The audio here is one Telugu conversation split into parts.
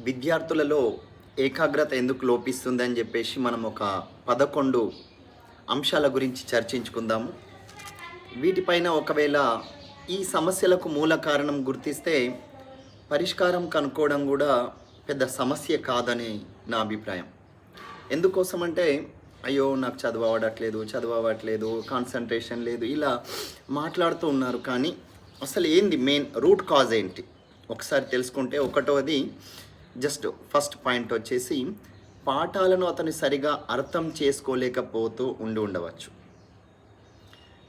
విద్యార్థులలో ఏకాగ్రత ఎందుకు లోపిస్తుందని చెప్పేసి మనం ఒక పదకొండు అంశాల గురించి చర్చించుకుందాము. వీటిపైన ఒకవేళ ఈ సమస్యలకు మూల కారణం గుర్తిస్తే పరిష్కారం కనుక్కోవడం కూడా పెద్ద సమస్య కాదని నా అభిప్రాయం. ఎందుకోసం అంటే అయ్యో నాకు చదువు అవ్వట్లేదు చదువు అవ్వట్లేదు కాన్సన్ట్రేషన్ లేదు ఇలా మాట్లాడుతూ ఉన్నారు. కానీ అసలు ఏంది మెయిన్ రూట్ కాజ్ ఏంటి? ఒకసారి తెలుసుకుంటే ఒకటోది జస్ట్ ఫస్ట్ పాయింట్ వచ్చేసి పాఠాలను అతను సరిగా అర్థం చేసుకోలేకపోతూ ఉండి ఉండవచ్చు.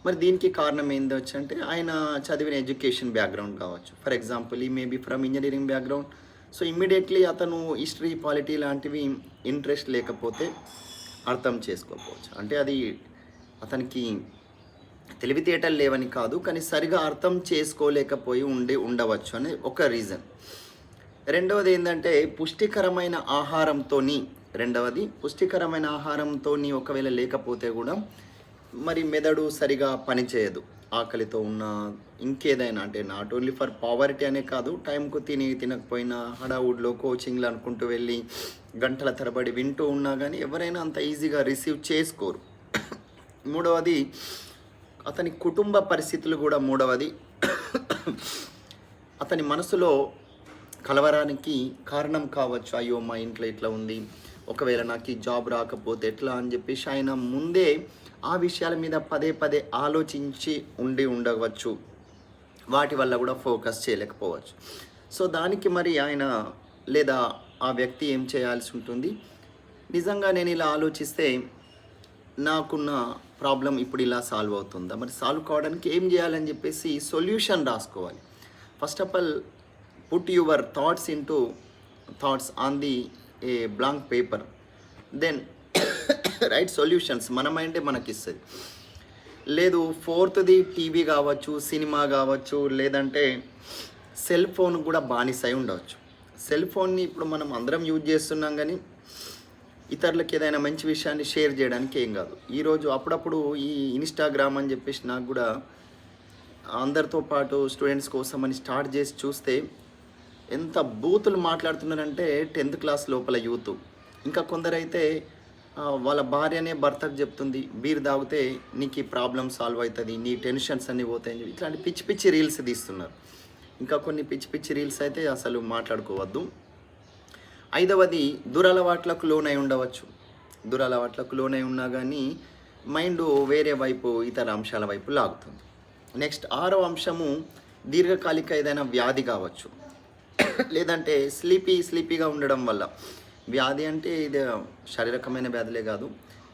మరి దీనికి కారణం ఏంది అంటే ఆయన చదివిన ఎడ్యుకేషన్ బ్యాక్గ్రౌండ్ కావచ్చు. ఫర్ ఎగ్జాంపుల్ ఈ maybe from engineering background so immediately అతను హిస్టరీ పాలిటీ లాంటివి ఇంట్రెస్ట్ లేకపోతే అర్థం చేసుకోకపోవచ్చు. అంటే అది అతనికి తెలివితేటలు లేవని కాదు కానీ సరిగా అర్థం చేసుకోలేకపోయి ఉండి ఉండవచ్చు అనే ఒక రీజన్. రెండవది ఏంటంటే పుష్టికరమైన ఆహారంతోని రెండవది పుష్టికరమైన ఆహారంతోని ఒకవేళ లేకపోతే కూడా మరి మెదడు సరిగా పనిచేయదు. ఆకలితో ఉన్న ఇంకేదైనా అంటే నాట్ ఓన్లీ ఫర్ పావర్టీ అనే కాదు టైంకు తిని తినకపోయినా హడావుడ్లో కోచింగ్లు అనుకుంటూ వెళ్ళి గంటల తరబడి వింటూ ఉన్నా కానీ ఎవరైనా అంత ఈజీగా రిసీవ్ చేసుకోరు. మూడవది అతని కుటుంబ పరిస్థితులు కూడా మూడవది. అతని మనసులో కలవరానికి కారణం కావచ్చు. అయ్యో మా ఇంట్లో ఇట్లా ఉంది. ఒకవేళ నాకు ఈ జాబ్ రాకపోతే ఎట్లా అని చెప్పేసి ఆయన ముందే ఆ విషయాల మీద పదే పదే ఆలోచించి ఉండి ఉండవచ్చు. వాటి వల్ల కూడా ఫోకస్ చేయలేకపోవచ్చు. సో దానికి మరి ఆయన లేదా ఆ వ్యక్తి ఏం చేయాల్సి ఉంటుంది? నిజంగా నేను ఇలా ఆలోచిస్తే నాకున్న ప్రాబ్లం ఇప్పుడు ఇలా సాల్వ్ అవుతుందా? మరి సాల్వ్ కావడానికి ఏం చేయాలని చెప్పేసి సొల్యూషన్ రాసుకోవాలి. First of all put your thoughts in to thoughts on the a blank paper then write solutions మన మైండే మనకి ఇస్తుంది. లేదు ఫోర్త్ది టీవీ కావచ్చు సినిమా కావచ్చు లేదంటే సెల్ ఫోన్ కూడా బానిస అయి ఉండవచ్చు సెల్ ఫోన్ని ఇప్పుడు మనం అందరం యూజ్ చేస్తున్నాం కానీ ఇతరులకు ఏదైనా మంచి విషయాన్ని షేర్ చేయడానికి ఏం కాదు. ఈరోజు అప్పుడప్పుడు ఈ ఇన్స్టాగ్రామ్ అని చెప్పేసి నాకు కూడా అందరితో పాటు స్టూడెంట్స్ కోసం అని స్టార్ట్ చేసి చూస్తే ఎంత బూతులు మాట్లాడుతున్నారంటే టెన్త్ క్లాస్ లోపల యూత్. ఇంకా కొందరైతే వాళ్ళ భార్యనే భర్తకు చెప్తుంది బీర్ తాగితే నీకు ఈ ప్రాబ్లం సాల్వ్ అవుతుంది నీ టెన్షన్స్ అన్నీ పోతాయని ఇట్లాంటి పిచ్చి పిచ్చి రీల్స్ తీస్తున్నారు. ఇంకా కొన్ని పిచ్చి పిచ్చి రీల్స్ అయితే అసలు మాట్లాడుకోవద్దు. ఐదవది దురలవాట్లకు లోనై ఉండవచ్చు. దురలవాట్లకు లోనై ఉన్నా కానీ మైండ్ వేరే వైపు ఇతర అంశాల వైపు లాగుతుంది. నెక్స్ట్ ఆరో అంశము దీర్ఘకాలిక ఏదైనా వ్యాధి కావచ్చు. లేదంటే స్లీపీ స్లీపీగా ఉండడం వల్ల. వ్యాధి అంటే ఇది శారీరకమైన వ్యాధులే కాదు.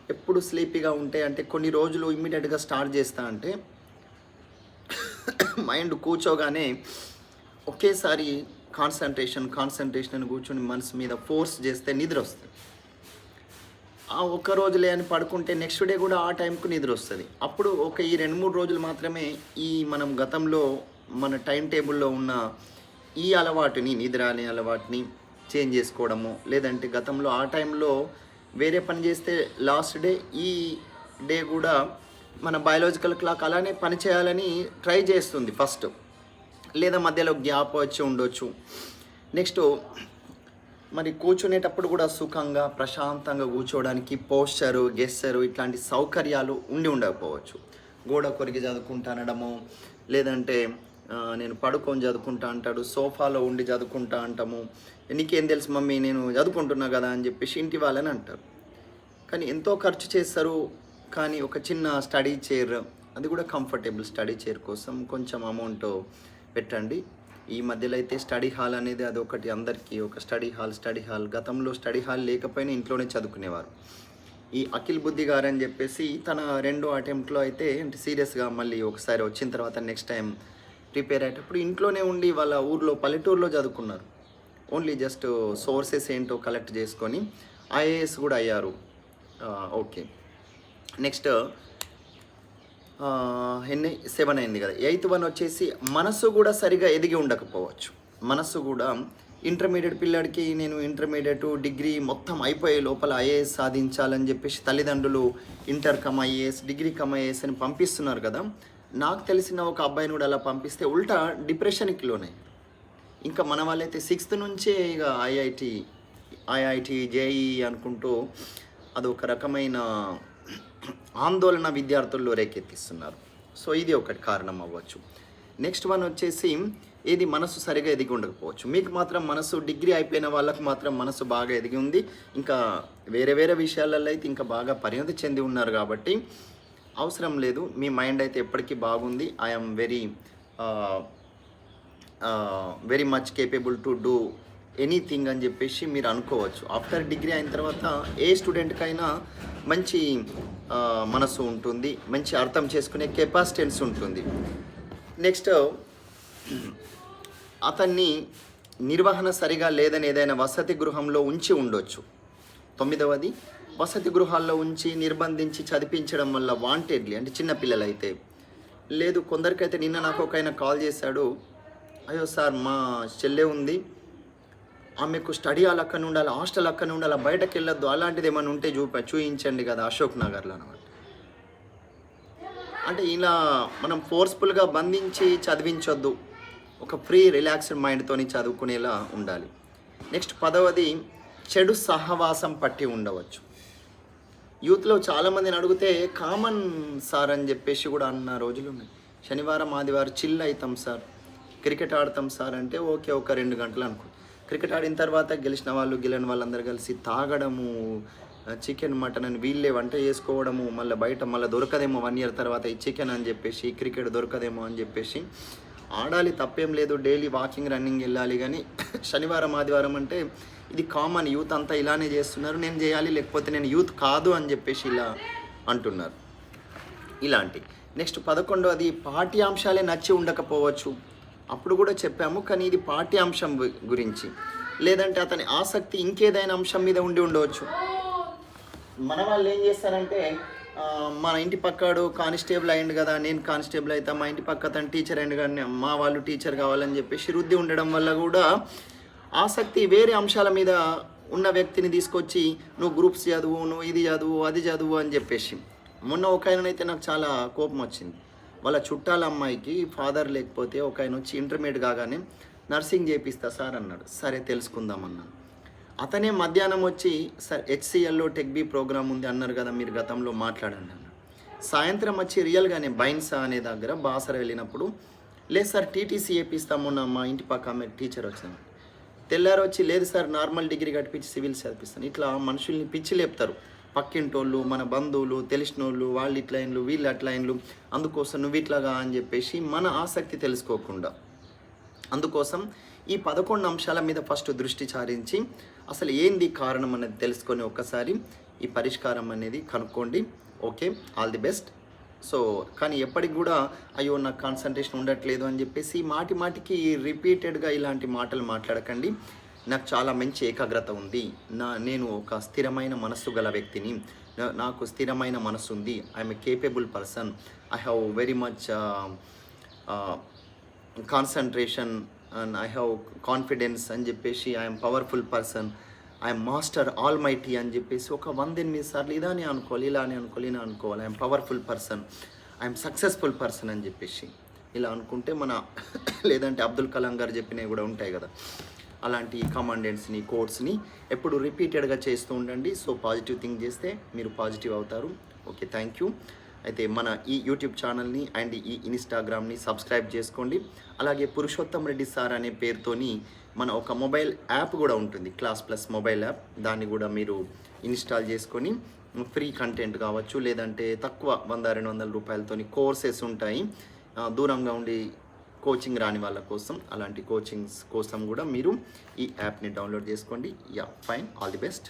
ఎప్పుడు స్లీపీగా ఉంటే అంటే కొన్ని రోజులు ఇమ్మీడియట్గా స్టార్ట్ చేస్తా అంటే మైండ్ కూర్చోగానే ఒకేసారి కాన్సన్ట్రేషన్ కాన్సన్ట్రేషన్ అని కూర్చొని మనసు మీద ఫోర్స్ చేస్తే నిద్ర వస్తుంది. ఆ ఒక్క రోజులే అని పడుకుంటే నెక్స్ట్ డే కూడా ఆ టైంకు నిద్ర వస్తుంది. అప్పుడు ఒక ఈ రెండు మూడు రోజులు మాత్రమే ఈ మనం గతంలో మన టైం టేబుల్లో ఉన్న ఈ అలవాటుని నిద్ర అనే అలవాటుని చేంజ్ చేసుకోవడము. లేదంటే గతంలో ఆ టైంలో వేరే పని చేస్తే లాస్ట్ డే ఈ డే కూడా మన బయాలజికల్ క్లాక్ అలానే పని చేయాలని ట్రై చేస్తుంది ఫస్ట్. లేదా మధ్యలో గ్యాప్ వచ్చి ఉండొచ్చు. నెక్స్ట్ మరి కూర్చునేటప్పుడు కూడా సుఖంగా ప్రశాంతంగా కూర్చోవడానికి పోస్చరు గెస్సరు ఇట్లాంటి సౌకర్యాలు ఉండి ఉండకపోవచ్చు. గోడ కొరికి చదువుకుంటానడము లేదంటే నేను పడుకొని చదువుకుంటా అంటాడు సోఫాలో ఉండి చదువుకుంటా అంటాము. నీకేం తెలుసు మమ్మీ నేను చదువుకుంటున్నా కదా అని చెప్పేసి ఇంటి వాళ్ళని అంటారు. కానీ ఎంతో ఖర్చు చేస్తారు కానీ ఒక చిన్న స్టడీ చైర్ అది కూడా కంఫర్టబుల్ స్టడీ చైర్ కోసం కొంచెం అమౌంట్ పెట్టండి. ఈ మధ్యలో అయితే స్టడీ హాల్ అనేది అది ఒకటి అందరికీ ఒక స్టడీ హాల్ స్టడీ హాల్. గతంలో స్టడీ హాల్ లేకపోయినా ఇంట్లోనే చదువుకునేవారు. ఈ అఖిల్ బుద్ధి గారు అని చెప్పేసి తన రెండో అటెంప్ట్లో అయితే అంటే సీరియస్గా మళ్ళీ ఒకసారి వచ్చిన తర్వాత నెక్స్ట్ టైం ప్రిపేర్ అయ్యేటప్పుడు ఇంట్లోనే ఉండి వాళ్ళ ఊర్లో పల్లెటూరులో చదువుకున్నారు. ఓన్లీ జస్ట్ సోర్సెస్ ఏంటో కలెక్ట్ చేసుకొని ఐఏఎస్ కూడా అయ్యారు. ఓకే నెక్స్ట్ ఎన్ని సెవెన్ అయింది కదా. ఎయిత్ వన్ వచ్చేసి మనసు కూడా సరిగా ఎదిగి ఉండకపోవచ్చు. మనసు కూడా ఇంటర్మీడియట్ పిల్లాడికి నేను ఇంటర్మీడియట్ డిగ్రీ మొత్తం అయిపోయే లోపల ఐఏఎస్ సాధించాలని చెప్పేసి తల్లిదండ్రులు inter cum IAS degree cum IAS అని పంపిస్తున్నారు కదా. నాకు తెలిసిన ఒక అబ్బాయిని కూడా అలా పంపిస్తే ఉల్టా డిప్రెషన్కి లోనే. ఇంకా మన వాళ్ళైతే సిక్స్త్ నుంచే ఇక ఐఐటి ఐఐటి జేఈ అనుకుంటూ అదొక రకమైన ఆందోళన విద్యార్థుల్లో రేకెత్తిస్తున్నారు. సో ఇది ఒకటి కారణం అవ్వచ్చు. నెక్స్ట్ వన్ వచ్చేసి ఏది మనసు సరిగా ఎదిగి ఉండకపోవచ్చు. మీకు మాత్రం మనసు డిగ్రీ అయిపోయిన వాళ్ళకు మాత్రం మనసు బాగా ఎదిగి ఉంది. ఇంకా వేరే వేరే విషయాలలో అయితే ఇంకా బాగా పరిణతి చెంది ఉన్నారు కాబట్టి అవసరం లేదు. మీ మైండ్ అయితే ఎప్పటికీ బాగుంది. I'm very very much capable to do anything అని చెప్పేసి మీరు అనుకోవచ్చు. ఆఫ్టర్ డిగ్రీ అయిన తర్వాత ఏ స్టూడెంట్కైనా మంచి uh, మనసు ఉంటుంది. మంచి అర్థం చేసుకునే కెపాసిటెన్స్ ఉంటుంది. నెక్స్ట్ అతన్ని నిర్వహణ సరిగా లేదని ఏదైనా వసతి గృహంలో ఉంచి ఉండొచ్చు. తొమ్మిదవది వసతి గృహాల్లో ఉంచి నిర్బంధించి చదివించడం వల్ల వాంటెడ్లీ అంటే చిన్నపిల్లలు అయితే లేదు కొందరికైతే నిన్న నాకు ఒక ఆయన కాల్ చేశాడు. అయ్యో సార్ మా చెల్లె ఉంది. ఆమెకు స్టడీ హాల్ అక్కడ ఉండాలి హాస్టల్ అక్కడ ఉండాలి బయటకు వెళ్ళొద్దు. అలాంటిది ఏమైనా ఉంటే చూప చూయించండి కదా అశోక్ నగర్లో అనమాట అంటే ఇలా మనం ఫోర్స్ఫుల్గా బంధించి చదివించొద్దు. ఒక ఫ్రీ రిలాక్స్డ్ మైండ్తోని చదువుకునేలా ఉండాలి. నెక్స్ట్ పదవది చెడు సహవాసం పట్టి ఉండవచ్చు. యూత్లో చాలామందిని అడిగితే కామన్ సార్ అని చెప్పేసి కూడా అన్న రోజులు ఉన్నాయి. శనివారం ఆదివారం చిల్ అవుతాం సార్. క్రికెట్ ఆడతాం సార్ అంటే ఓకే ఒక రెండు గంటలు అనుకో. క్రికెట్ ఆడిన తర్వాత గెలిచిన వాళ్ళు గెలిని వాళ్ళందరూ కలిసి తాగడము చికెన్ మటన్ అని వీళ్ళే వంట చేసుకోవడము మళ్ళీ బయట మళ్ళీ దొరకదేమో వన్ ఇయర్ తర్వాత ఈ చికెన్ అని చెప్పేసి క్రికెట్ దొరకదేమో అని చెప్పేసి. ఆడాలి తప్పేం లేదు డైలీ వాకింగ్ రన్నింగ్ వెళ్ళాలి కానీ శనివారం ఆదివారం అంటే ఇది కామన్ యూత్ అంతా ఇలానే చేస్తున్నారు నేను చేయాలి లేకపోతే నేను యూత్ కాదు అని చెప్పేసి ఇలా అంటున్నారు. ఇలాంటి. నెక్స్ట్ పదకొండవది పాఠ్యాంశాలే నచ్చి ఉండకపోవచ్చు. అప్పుడు కూడా చెప్పాము కానీ ఇది పాఠ్యాంశం గురించి. లేదంటే అతని ఆసక్తి ఇంకేదైనా అంశం మీద ఉండి ఉండవచ్చు. మన వాళ్ళు ఏం చేస్తారంటే మన ఇంటి పక్కాడు కానిస్టేబుల్ అయింది కదా నేను కానిస్టేబుల్ అవుతా మా ఇంటి పక్క అతను టీచర్ అయింది కానీ మా వాళ్ళు టీచర్ కావాలని చెప్పేసి రుద్ది ఉండడం వల్ల కూడా ఆసక్తి వేరే అంశాల మీద ఉన్న వ్యక్తిని తీసుకొచ్చి నువ్వు గ్రూప్స్ చదువు నువ్వు ఇది చదువు అది చదువు అని చెప్పేసి. మొన్న ఒక ఆయననైతే నాకు చాలా కోపం వచ్చింది. వాళ్ళ చుట్టాల అమ్మాయికి ఫాదర్ లేకపోతే ఒక ఆయన వచ్చి ఇంటర్మీడియట్ కాగానే నర్సింగ్ చేపిస్తా సార్ అన్నాడు. సరే తెలుసుకుందాం అన్నాను అతనే మధ్యాహ్నం వచ్చి సార్ హెచ్సిఎల్లో టెక్ బీ ప్రోగ్రామ్ ఉంది అన్నారు కదా మీరు గతంలో మాట్లాడండి అన్నాడు. సాయంత్రం వచ్చి రియల్గానే బైన్సా అనే దగ్గర బాసర వెళ్ళినప్పుడు లేదు సార్ టీటీసీ వేపిస్తాం మొన్న మా ఇంటి పక్క ఆమె టీచర్ వచ్చాను తెల్లారు వచ్చి లేదు సార్ నార్మల్ డిగ్రీ కట్టించి సివిల్స్ చదివిస్తాను. ఇట్లా మనుషుల్ని పిచ్చి లేపుతారు. పక్కింటోళ్ళు మన బంధువులు తెలిసిన వాళ్ళు వాళ్ళు ఇట్లా వీళ్ళు అట్లా అందుకోసం నువ్వు ఇట్లాగా అని చెప్పేసి మన ఆసక్తి తెలుసుకోకుండా. అందుకోసం ఈ పదకొండు అంశాల మీద ఫస్ట్ దృష్టి సారించి అసలు ఏంది కారణం అనేది తెలుసుకొని ఒక్కసారి ఈ పరిష్కారం అనేది కనుక్కోండి. Okay all the best. So కానీ ఎప్పటికి కూడా అయ్యో నాకు కాన్సన్ట్రేషన్ ఉండట్లేదు అని చెప్పేసి మాటి మాటికి రిపీటెడ్గా ఇలాంటి మాటలు మాట్లాడకండి. నాకు చాలా మంచి ఏకాగ్రత ఉంది. నా నేను ఒక స్థిరమైన మనస్సు గల వ్యక్తిని. నాకు స్థిరమైన మనస్సు ఉంది. I'm a capable person I have very much concentration and I have confidence అని చెప్పేసి I'm powerful person I'm master almighty అని చెప్పేసి ఒక వంద ఎనిమిది సార్లు ఇలానే అనుకోవాలి ఇలా అని అనుకోవాలి. ఇలా అనుకోవాలి I'm powerful person I'm successful person అని చెప్పేసి ఇలా అనుకుంటే మన లేదంటే అబ్దుల్ కలాం గారు చెప్పినవి కూడా ఉంటాయి కదా. అలాంటి కమాండెంట్స్ని కోడ్స్ని ఎప్పుడు రిపీటెడ్గా చేస్తూ ఉండండి. సో పాజిటివ్ థింక్ చేస్తే మీరు పాజిటివ్ అవుతారు. ఓకే థ్యాంక్ యూ అయితే మన ఈ యూట్యూబ్ ఛానల్ని అండ్ ఈ ఇన్స్టాగ్రామ్ని సబ్స్క్రైబ్ చేసుకోండి. అలాగే పురుషోత్తం రెడ్డి సార్ అనే పేరుతోని మన ఒక మొబైల్ యాప్ కూడా ఉంటుంది. Class plus mobile app. దాన్ని కూడా మీరు ఇన్స్టాల్ చేసుకొని ఫ్రీ కంటెంట్ కావచ్చు లేదంటే తక్కువ వంద రెండు వందల రూపాయలతోని కోర్సెస్ ఉంటాయి. దూరంగా ఉండి కోచింగ్ రాని వాళ్ళ కోసం అలాంటి కోచింగ్స్ కోసం కూడా మీరు ఈ యాప్ని డౌన్లోడ్ చేసుకోండి. Yeah fine. All the best.